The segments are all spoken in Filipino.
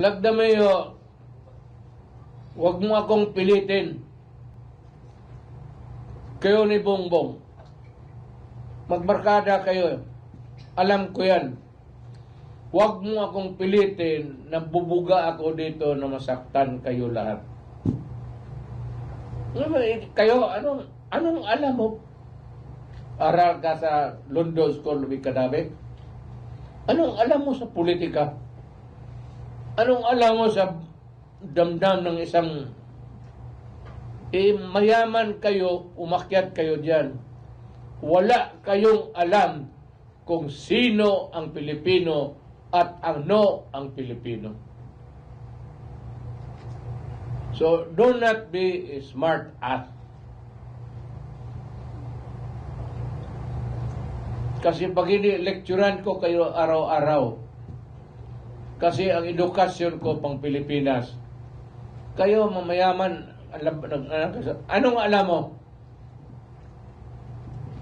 Lagda mayo, huwag mo akong pilitin. Kayo ni Bongbong. Magbarkada kayo. Alam ko yan. Huwag mo akong pilitin na bubuga ako dito na masaktan kayo lahat. Ano, eh, Kayo, anong, anong alam mo? Aral ka sa London School of Economics? Anong alam mo sa politika? Anong alam mo sa damdam ng isang eh, mayaman kayo, umakyat kayo dyan. Wala kayong alam kung sino ang Pilipino at ano ang Pilipino. So, do not be a smart ass. Kasi pag ini-lecturean ko kayo araw-araw, kasi ang edukasyon ko pang Pilipinas, kayo mamayaman, nag- anong alam mo?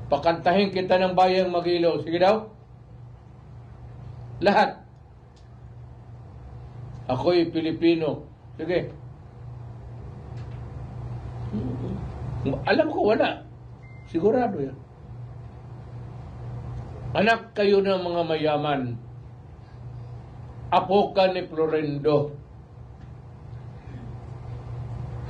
Pakantahin kita ng bayang Magilo. Sige daw. Lahat. Ako'y Pilipino. Sige. Alam ko wala. Sigurado yan. Anak kayo ng mga mayaman. Apo ka ni Florendo.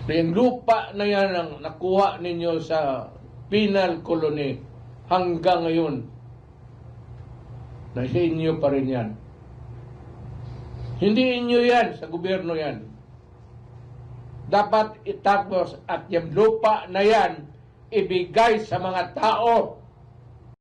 Na yung lupa na yan ang nakuha ninyo sa penal colony hanggang ngayon. Nasa inyo pa rin yan. Hindi inyo yan, sa gobyerno yan. Dapat itapos at yung lupa na yan ibigay sa mga tao